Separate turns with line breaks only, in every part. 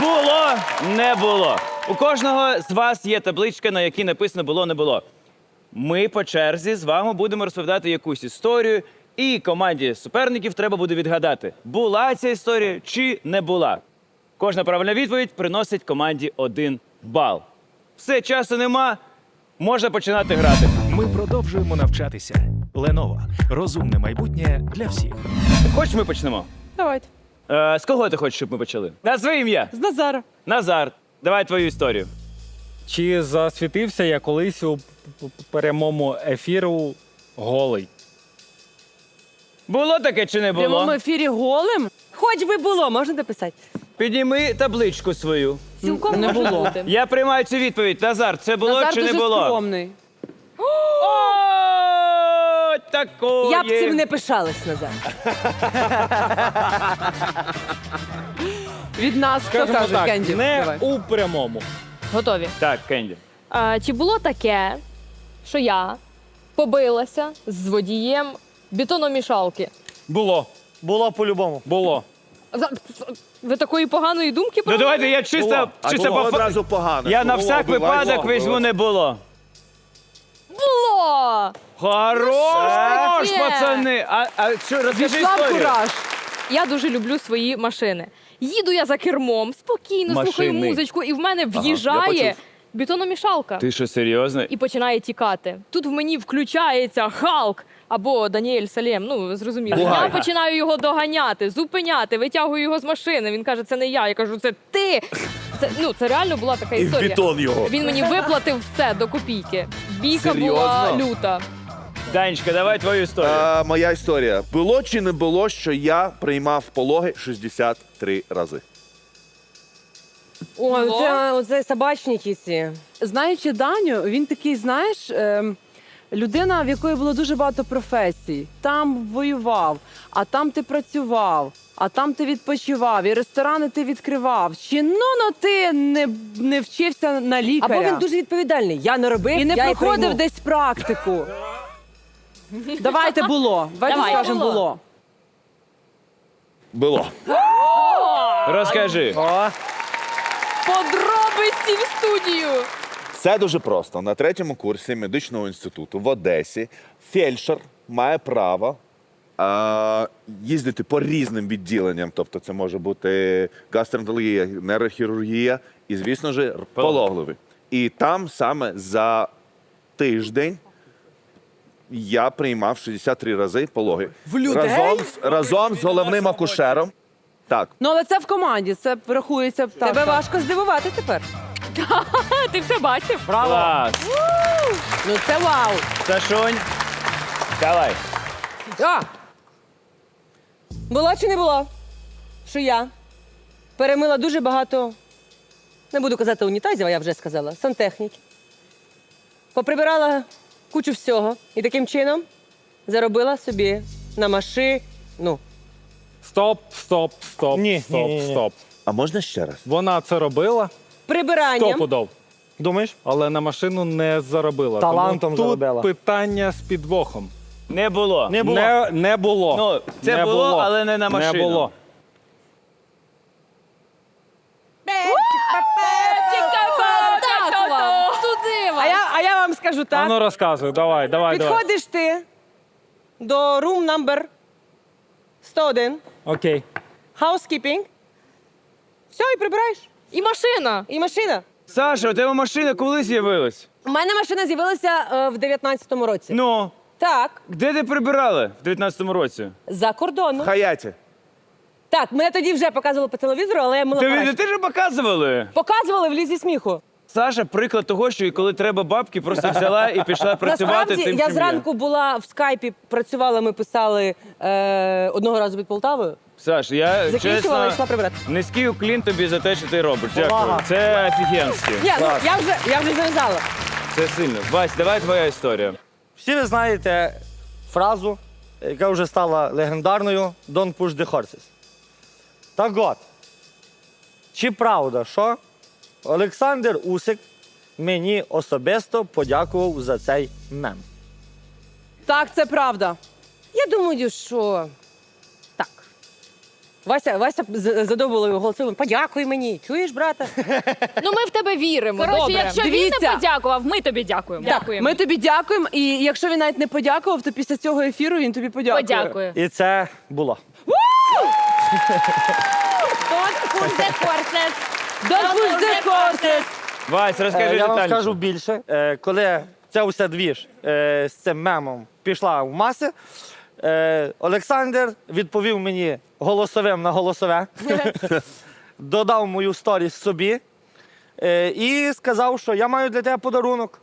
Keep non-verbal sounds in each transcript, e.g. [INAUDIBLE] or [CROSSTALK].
Було, не було. У кожного з вас є табличка, на якій написано було, не було. Ми по черзі з вами будемо розповідати якусь історію, і команді суперників треба буде відгадати, була ця історія чи не була. Кожна правильна відповідь приносить команді один бал. Все, часу нема, можна починати грати.
Ми продовжуємо навчатися. Lenovo. розумне майбутнє для всіх.
Хочеш, ми почнемо?
Давайте.
Е, з кого ти хочеш, щоб ми почали? Назви ім'я.
З Назара.
Назар, давай твою історію.
Чи засвітився я колись у прямому ефіру голий?
Було таке чи не
В прямому
було?
ефірі голим? Хоч би було, можна написати.
Підніми табличку свою.
Цілком не було.
Я приймаю цю відповідь. Назар, це було
Назар
чи
дуже
не було?
скромний.
О, такої.
Я б цим не пишалась, Назар. Від нас хто
Скажімо
каже,
так,
Кенді?
не
Давай.
у прямому.
Готові.
Так, Кенді.
А, чи було таке, що я побилася з водієм бетономішалки?
Було.
Було по-любому.
Було.
За- Ви такої поганої думки про
Ну
мене?
давайте я чисто,
А
чисто
було
по фа-
одразу погано.
Я на
Було,
всяк
було,
випадок
було.
візьму не було.
Було!
Хорош,
таке?
пацани! А, а що, розкажи
Пішла в
історію.
кураж.
Я дуже люблю свої машини. Їду я за кермом, спокійно слухаю
Машини.
музичку, і в мене
я
в'їжджає
почув.
бетономішалка
Ти що, серйозно?
і починає тікати. Тут в мені включається Халк або Даніель Салєм. Ну ви зрозуміли. Я починаю його доганяти, зупиняти, витягую його з машини. Він каже, це не я. Я кажу, це ти. Це ну це реально була така
І в
історія.
бетон його.
Він мені виплатив все до копійки. Бійка була
Серйозно?
люта.
Данечка, давай твою історію.
А, моя історія. Було чи не було, що я приймав пологи 63 рази?
Ой, оце, оце собачні кісі.
Знаючи Даню, він такий, знаєш, ем, людина, в якої було дуже багато професій. Там воював, а там ти працював, а там ти відпочивав, і ресторани ти відкривав. Чи ну ну ти не, не вчився на лікаря?
Або він дуже відповідальний. Я не робив,
і не
я
проходив
прийму.
десь практику. Давайте було. Давайте
Давай.
скажемо
Було.
було.
Було.
Розкажи.
Подробиці в студію.
Це дуже просто. На третьому курсі медичного інституту в Одесі фельдшер має право а, їздити по різним відділенням. Тобто це може бути гастроентерологія, нейрохірургія і, звісно ж, пологливий. І там саме за тиждень я приймав 63 рази пологи.
В людей?
Разом, з- разом з головним акушером. Так.
Ну але це в команді, це рахується. Так,
Тебе важко здивувати тепер. [LAUGHS]
Ти все бачив?
Клас.
Ну це вау.
Сашонь, давай.
А! Було чи не було? Що я перемила дуже багато, не буду казати унітазів, а я вже сказала, сантехніки. Поприбирала кучу всього і таким чином заробила собі на машину.
Стоп, стоп, стоп,
Ні,
стоп,
ні, ні, ні.
стоп.
А можна ще раз?
Вона це робила
Прибиранням.
стопудов.
Думаєш?
Але на машину не заробила.
Талантом
Тому тут
заробила.
питання з підвохом.
Не було.
Не було.
Не, не було.
Ну, це
Не
було, але не на
Не
машину.
було.
Туди
А
вас.
я, А так.
ну розказуй, давай, давай, давай.
Підходиш ти до room number 101,
Окей.
housekeeping, все, і прибираєш.
І машина.
І машина.
Саша, у тебе машина коли з'явилась?
У мене машина з'явилася е, в 19-му році.
Ну,
Так,
де ти прибирала в 19-му році?
за кордоном.
Хаяті.
Так, мене тоді вже показували по телевізору, але я мила
Ти, ти ж показували.
Показували в лізі сміху.
Саша, приклад того, що і коли треба бабки, просто взяла і пішла працювати
Насправді,
тим,
я
чим
зранку була в скайпі, працювала, ми писали е, одного разу під Полтавою.
Саш, я
Закінчувала і йшла прибирати.
низький уклін тобі за те, що ти робиш. Дякую. Це офігенське.
Ні, ну я вже, я вже зав'язала.
Це сильно. Вась, давай твоя історія.
Всі ви знаєте фразу, яка вже стала легендарною Don't push the horses. Так от, чи правда, що Олександр Усик мені особисто подякував за цей мем?
Так, це правда.
Я думаю, що так. Вася, Вася з- голосом. Подякуй мені. Чуєш, брата?
Ну ми в тебе віримо.
Коротше,
добре.
якщо він
Дивіться.
не подякував, ми тобі дякуємо.
Дякуємо.
Ми тобі дякуємо, і якщо він навіть не подякував, то після цього ефіру він тобі подякує.
Подякую.
І це було.
Push the horses.
Don't push the horses.
Вась,
Е,
розкажи
Я вам
детальніше.
скажу більше. Е, Коли ця уся двіж е, з цим мемом пішла в маси, е, Олександр відповів мені голосовим на голосове, [LAUGHS] додав мою сторіс собі е, і сказав, що я маю для тебе подарунок.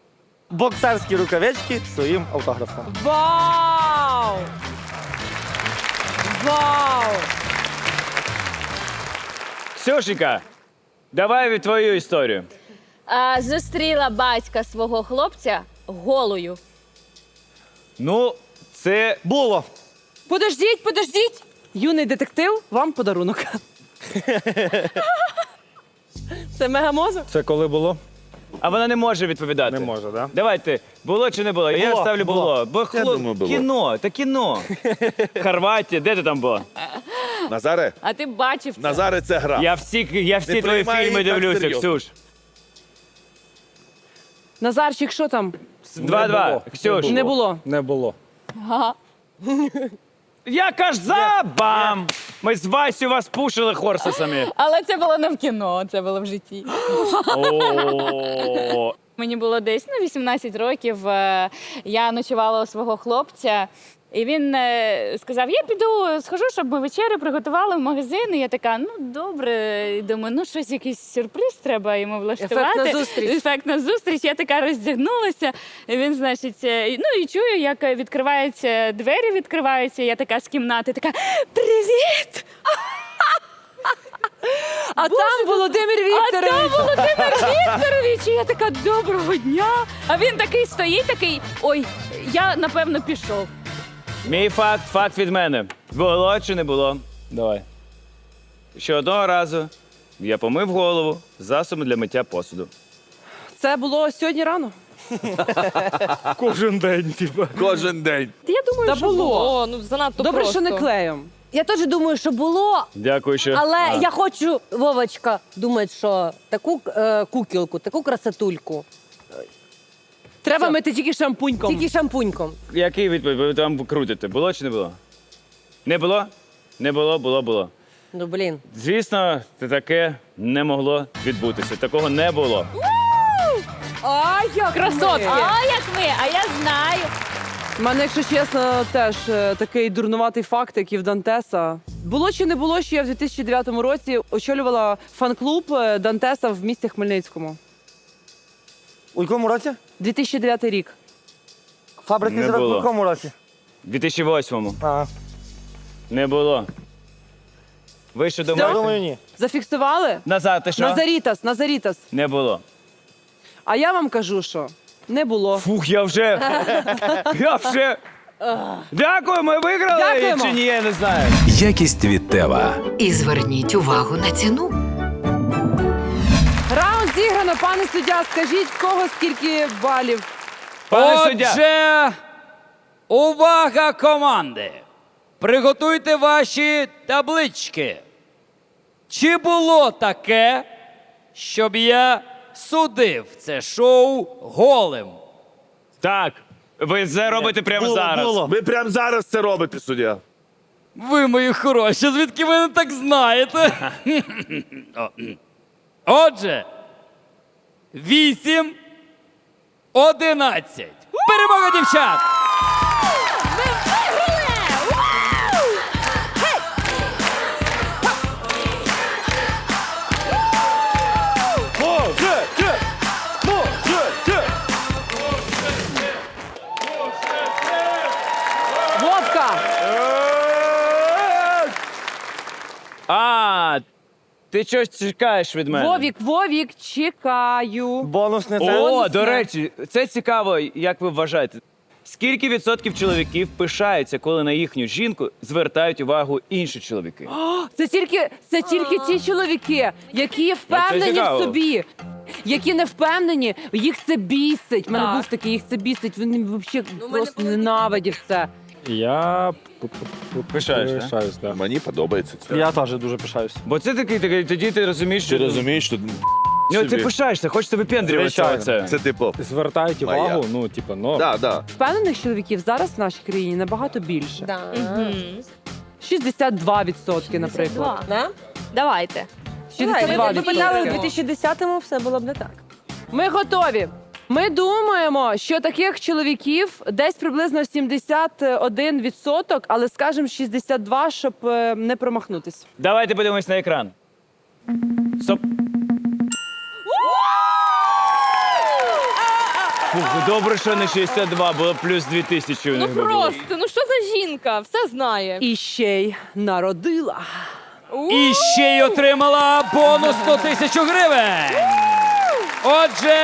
Боксерські рукавички з своїм автографом.
Вау! Вау!
Ксюшенька, давай від твою історію.
А, зустріла батька свого хлопця голою.
Ну, це
Було.
Подождіть, подождіть! Юний детектив, вам подарунок. Це мегамозок?
Це коли було?
А вона не може відповідати.
Не може, да?
Давайте, було чи не було? Я
Було,
ставлю було.
було.
Бо
Я
хлоп...
думаю, було.
кіно, та кіно. [LAUGHS] Хорватія, де ти там була? [LAUGHS]
Назаре,
А ти бачив це.
Назаре, це гра.
Я всі, я всі
Не
твої
приймай
фільми
її так
дивлюся,
серйозно.
Ксюш.
Назарчик, що там?
Два-два. Ксюш.
Не було.
Не було.
Я кажа, бам! Ми з Васю вас пушили хорсисами.
Але це було не в кіно, це було в житті. Мені було десь ну, 18 років. е, Я ночувала у свого хлопця. І він е, сказав: Я піду, схожу, щоб ми вечерю приготували в магазин. І я така, ну добре, І думаю, ну щось якийсь сюрприз треба йому влаштувати.
Ефектна зустріч.
Ефектна зустріч. Я така роздягнулася. І він, значить, е, ну і чую, як відкриваються двері, відкриваються. Я така з кімнати, така привіт!
А там Володимир
А там Володимир Вікторович, і я така доброго дня. А він такий стоїть, такий. Ой, я напевно пішов.
Мій факт, факт від мене. Було чи не було? Давай. Ще одного разу я помив голову засобом для миття посуду.
Це було сьогодні рано.
Кожен день, типу.
Кожен день.
Я думаю,
Та
що
було.
було. Ну занадто
Добре,
просто.
що не клеєм.
Я теж думаю, що було,
Дякую, що.
але
А.
я хочу, Вовочка, думати, що таку е, кукілку, таку красотульку,
Треба мити тільки шампуньком.
тільки шампуньком.
Який відповідь? Ви там крутите? Було чи не було? Не було? Не було, було, було.
Ну блін.
Звісно, це таке не могло відбутися. Такого не було.
А, як
Красотки.
ми.
А як ми? А я знаю.
У мене, якщо чесно, теж е, такий дурнуватий факт, як і в Дантеса. Було чи не було, що я в 2009 році очолювала фан-клуб е, Дантеса в місті Хмельницькому.
У якому році?
2009 рік.
Фабрики
Не
зірок в якому році?
У 2008-му.
А,
Не було. Ви що
я
думаєте?
думаю, ні.
Зафіксували?
Назад, ти що?
Назарітас, Назарітас.
Не було.
А я вам кажу, що не було.
Фух, я вже. [LAUGHS] Я вже. Дякую, ми виграли
Дякуємо.
чи ні, я не знаю.
Якість від Тева.
І зверніть увагу на ціну.
Зіграно, пане суддя. Скажіть, в кого скільки балів?
Пане суддя.
Отже, увага команди! Приготуйте ваші таблички. Чи було таке, щоб я судив це шоу голим?
Так. Ви це робите прямо
Було,
зараз.
було.
Ви прямо зараз це робите, суддя.
Ви мої хороші, звідки ви не так знаєте? О, [LAUGHS] Отже, вісім, одинадцять. Перемога дівчат!
Ти щось чекаєш від мене?
Вовік, Вовік, чекаю.
Бонусне це.
О,
Бонусне.
до речі, це цікаво, як ви вважаєте. Скільки відсотків чоловіків пишаються, коли на їхню жінку звертають увагу інші чоловіки?
Це тільки, це тільки ті чоловіки, які впевнені в
цікаво.
собі. Які не впевнені, їх це бісить. У мене
Так.
був такий, їх це бісить. Він взагалі
Ну,
просто ненавидів це.
Я
Пишаєш,
пишаюсь, да?
Мені подобається це.
Я теж дуже пишаюсь.
Бо це такий, такий тоді ти розумієш,
Ти
що
розумієш, що
Ну, ти
собі.
пишаєшся, хочеться випендрюватися.
Звичайно.
оце.
це типу.
Звертають
Моя.
увагу, ну, типу, ну.
Да, да.
Впевнених чоловіків зараз в нашій країні набагато більше.
Да.
62%, наприклад.
Да?
Давайте.
Давай, ви
62%.
б питали у 2010-му, все було б не так.
Ми готові. Ми думаємо, що таких чоловіків десь приблизно 71%, але скажімо 62%, щоб е, не промахнутись.
Давайте подивимось на екран. Стоп. Фух, добре, що не 62, було плюс 2000 у
Ну
них би було.
просто, ну що за жінка? Все знає.
І ще й народила.
І ще й отримала бонус 100 тисяч гривень. Отже,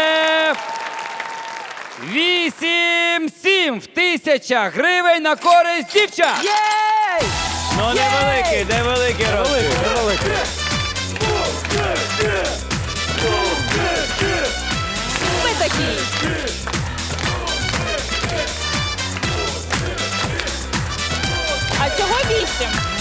8-7 в тисячах гривень на користь дівчат.
Ну невеликий, невеликий розмір.
Ми такі.
А чого вісім?